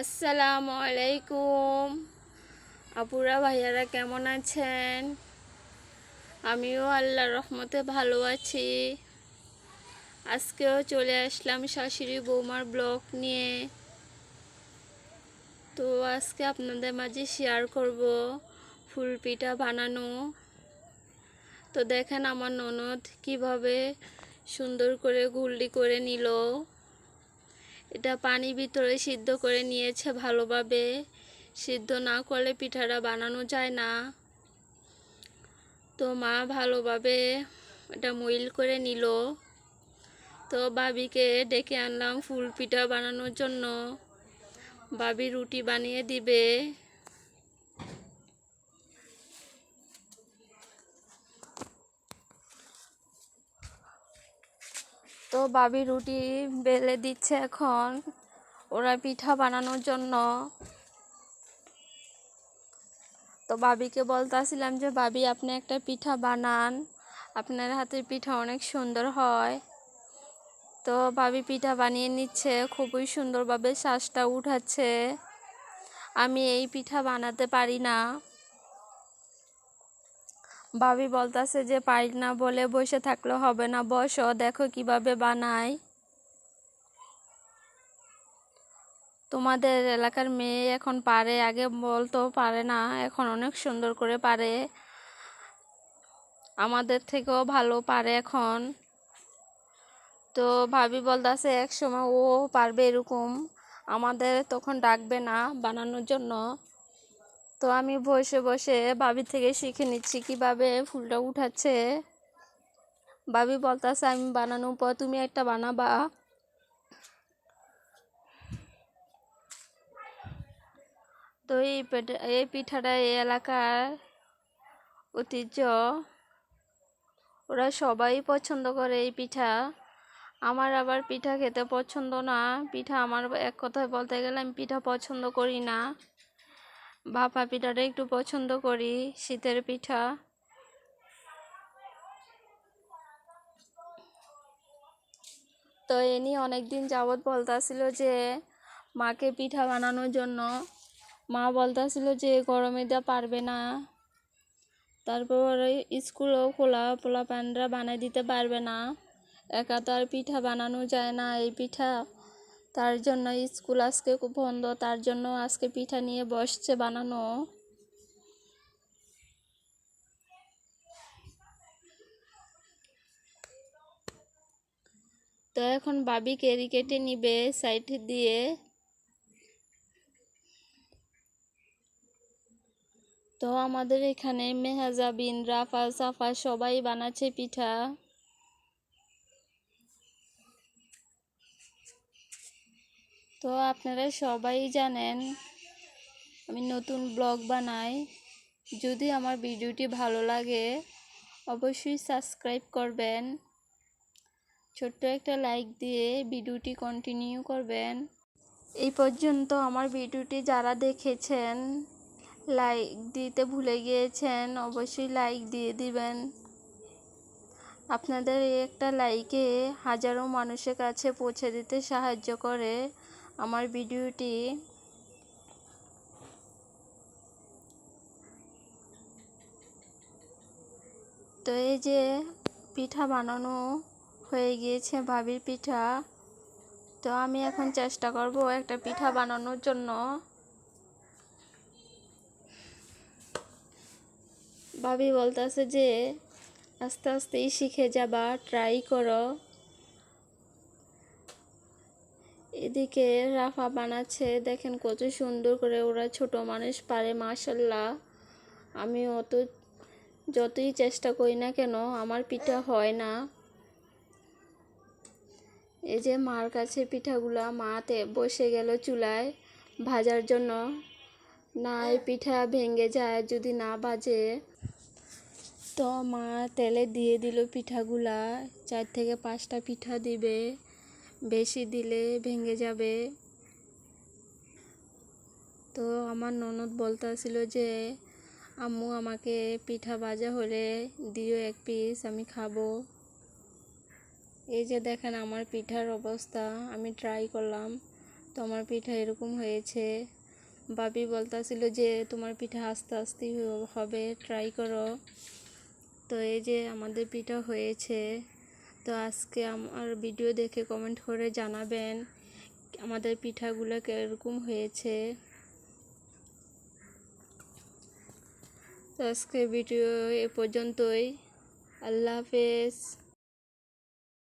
আসসালামু আলাইকুম আপুরা, ভাইয়ারা কেমন আছেন? আমিও আল্লাহর রহমতে ভালো আছি। আজকেও চলে আসলাম শাশুড়ি বৌমার ব্লগ নিয়ে। তো আজকে আপনাদের মাঝে শেয়ার করব ফুল পিঠা বানানো। তো দেখেন আমার ননদ কীভাবে সুন্দর করে গুল্ডি করে নিল। এটা পানি ভিতরে সিদ্ধ করে নিয়েছে ভালোভাবে। সিদ্ধ না করলে পিঠাটা বানানো যায় না। তো মা ভালোভাবে এটা মইল করে নিল। তো বাবিকে ডেকে আনলাম ফুল পিঠা বানানোর জন্য। বাবি রুটি বানিয়ে দিবে। তো বাবি রুটি বেলে দিচ্ছে এখন ওরা পিঠা বানানোর জন্য। তো বাবিকে বলতেছিলাম যে, বাবি, আপনি একটা পিঠা বানান। আপনার হাতের পিঠা অনেক সুন্দর হয়। তো বাবি পিঠা বানিয়ে নিচ্ছে, খুবই সুন্দরভাবে শ্বাসটা উঠাচ্ছে। আমি এই পিঠা বানাতে পারি না। ভাবি বলতাছে যে পারি না বলে বসে থাকলে হবে না, বসো, দেখো কীভাবে বানাই তোমাদের এলাকার মেয়ে এখন পারে, আগে বলতো পারে না, এখন অনেক সুন্দর করে পারে। আমাদের থেকেও ভালো পারে এখন। তো ভাবি বলতাছে, এক সময় ও পারবে এরকম। আমাদের তখন ডাকবে না বানানোর জন্য। তো আমি বসে বসে বাবি থেকে শিখে নিচ্ছি কীভাবে ফুলটা উঠাচ্ছে। বাবি বলতেছে, আমি বানানোর পর তুমি একটা বানাবা। তো এই এই পিঠাটা এই এলাকার ঐতিহ্য। ওরা সবাই পছন্দ করে এই পিঠা। আমার আবার পিঠা খেতে পছন্দ না। পিঠা আমার এক কথায় বলতে গেলে আমি পিঠা পছন্দ করি না। ভাপা পিঠাটা একটু পছন্দ করি, শীতের পিঠা। তো এনি অনেকদিন যাবৎ বলতাছিল যে, মাকে পিঠা বানানোর জন্য। মা বলতাছিল যে, গরমে দেওয়া পারবে না। তারপর স্কুলও খোলা পোলা প্যান্ডরা বানাই দিতে পারবে না। একা তো আর পিঠা বানানো যায় না, এই পিঠা। তার জন্য স্কুল আজকে বন্ধ, তার জন্য আজকে পিঠা নিয়ে বসছে বানানো। তো এখন বাবি কেরি কেটে নিবে সাইড দিয়ে। তো আমাদের এখানে মেহাজাবিন, রাফা, সাফা সবাই বানাচ্ছে পিঠা। তো আপনারা সবাই জানেন, আমি নতুন ব্লগ বানাই। যদি আমার ভিডিওটি ভালো লাগে, অবশ্যই সাবস্ক্রাইব করবেন। ছোট্ট একটা লাইক দিয়ে ভিডিওটি কন্টিনিউ করবেন। এই পর্যন্ত আমার ভিডিওটি যারা দেখেছেন, লাইক দিতে ভুলে গিয়েছেন, অবশ্যই লাইক দিয়ে দিবেন। আপনাদের এই একটা লাইকে হাজারো মানুষের কাছে পৌঁছে দিতে সাহায্য করে। আমার ভিডিওটি তো এই যে পিঠা বানানো হয়ে গিয়েছে, ভাবির পিঠা। তো আমি এখন চেষ্টা করব একটা পিঠা বানানোর জন্য। ভাবি বলতেছে যে আস্তে আস্তেই শিখে যাবা ট্রাই করো। এদিকে রাফা বানাচ্ছে। দেখেন কত সুন্দর করে ওরা ছোট মানুষ পারে মাসাল্লাহ আমি অত যতই চেষ্টা করি না কেন, আমার পিঠা হয় না। এই যে মার কাছে পিঠাগুলা মাতে বসে গেল চুলায় ভাজার জন্য। না, এই পিঠা ভেঙে যায় যদি না বাজে তো মা তেলে দিয়ে দিল পিঠাগুলা, চার থেকে পাঁচটা পিঠা দিবে। বেশি দিলে ভেঙে যাবে। তো আমার ননদ বলতেছিল যে, আম্মু, আমাকে পিঠা ভাজা হলে দিও এক পিস আমি খাব। এই যে দেখেন আমার পিঠার অবস্থা, আমি ট্রাই করলাম, তো আমার পিঠা এরকম হয়েছে। বাবি বলতেছিল যে, তোমার পিঠা আস্তে আস্তে হবে ট্রাই করো। তো এই যে আমাদের পিঠা হয়েছে। তো আজকে আমার ভিডিও দেখে কমেন্ট করে জানাবেন আমাদের পিঠাগুলো কীরকম হয়েছে। তো আজকে ভিডিও এ পর্যন্তই। আল্লাহ হাফেজ।